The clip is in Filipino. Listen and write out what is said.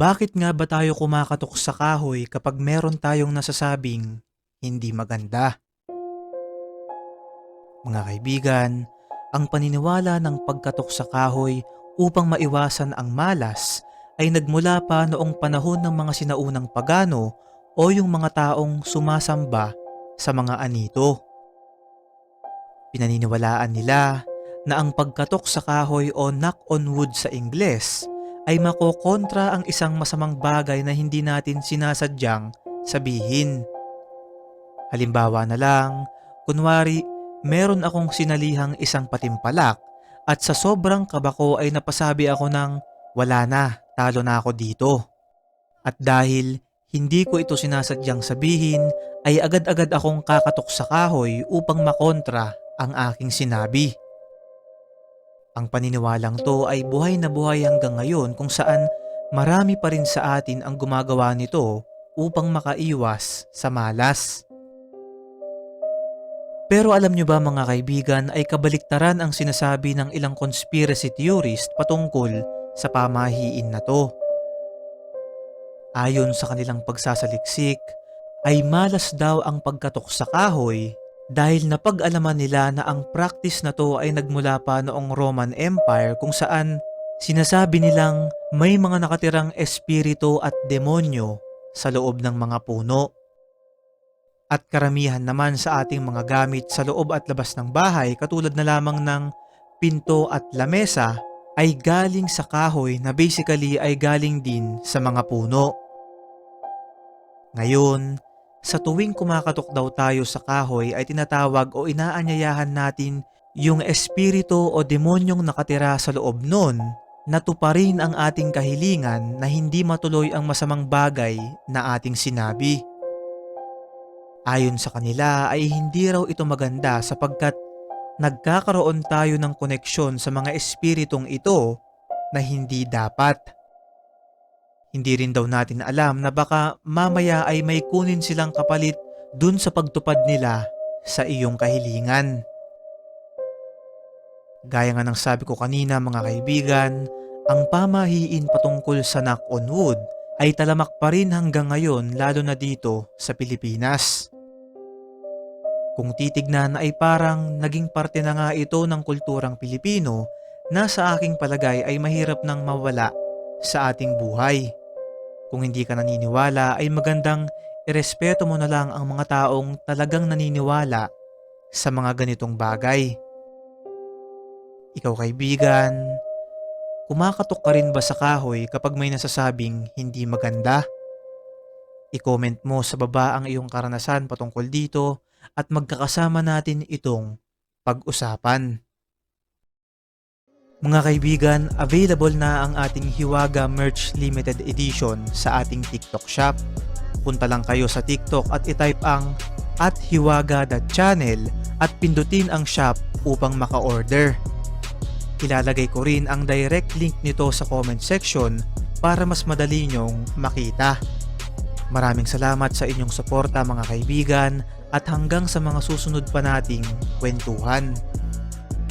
Bakit nga ba tayo kumakatok sa kahoy kapag meron tayong nasasabing hindi maganda? Mga kaibigan, ang paniniwala ng pagkatok sa kahoy upang maiwasan ang malas ay nagmula pa noong panahon ng mga sinaunang pagano o yung mga taong sumasamba sa mga anito. Pinaniniwalaan nila na ang pagkatok sa kahoy o knock on wood sa Ingles ay makokontra ang isang masamang bagay na hindi natin sinasadyang sabihin. Halimbawa na lang, kunwari meron akong sinalihang isang patimpalak at sa sobrang kaba ko ay napasabi ako ng wala na, talo na ako dito. At dahil hindi ko ito sinasadyang sabihin ay agad-agad akong kakatok sa kahoy upang makontra ang aking sinabi. Ang paniniwalang to ay buhay na buhay hanggang ngayon kung saan marami pa rin sa atin ang gumagawa nito upang makaiwas sa malas. Pero alam nyo ba mga kaibigan ay kabaliktaran ang sinasabi ng ilang conspiracy theorist patungkol sa pamahiin na to. Ayon sa kanilang pagsasaliksik, ay malas daw ang pagkatok sa kahoy dahil napag-alaman nila na ang practice na to ay nagmula pa noong Roman Empire kung saan sinasabi nilang may mga nakatirang espiritu at demonyo sa loob ng mga puno. At karamihan naman sa ating mga gamit sa loob at labas ng bahay katulad na lamang ng pinto at lamesa ay galing sa kahoy na basically ay galing din sa mga puno. Ngayon, sa tuwing kumakatok daw tayo sa kahoy ay tinatawag o inaanyayahan natin yung espiritu o demonyong nakatira sa loob nun na tuparin ang ating kahilingan na hindi matuloy ang masamang bagay na ating sinabi. Ayon sa kanila ay hindi raw ito maganda sapagkat nagkakaroon tayo ng koneksyon sa mga espiritong ito na hindi dapat. Hindi rin daw natin alam na baka mamaya ay may kunin silang kapalit dun sa pagtupad nila sa iyong kahilingan. Gaya nga ng sabi ko kanina mga kaibigan, ang pamahiin patungkol sa knock on wood ay talamak pa rin hanggang ngayon lalo na dito sa Pilipinas. Kung titignan ay parang naging parte na nga ito ng kulturang Pilipino na sa aking palagay ay mahirap nang mawala sa ating buhay. Kung hindi ka naniniwala ay magandang irespeto mo na lang ang mga taong talagang naniniwala sa mga ganitong bagay. Ikaw kaibigan, kumakatok ka rin ba sa kahoy kapag may nasasabing hindi maganda? I-comment mo sa baba ang iyong karanasan patungkol dito at magkakasama natin itong pag-usapan. Mga kaibigan, available na ang ating Hiwaga Merch Limited Edition sa ating TikTok shop. Punta lang kayo sa TikTok at itype ang at hiwaga.channel at pindutin ang shop upang maka-order. Ilalagay ko rin ang direct link nito sa comment section para mas madali nyong makita. Maraming salamat sa inyong suporta mga kaibigan at hanggang sa mga susunod pa nating kwentuhan.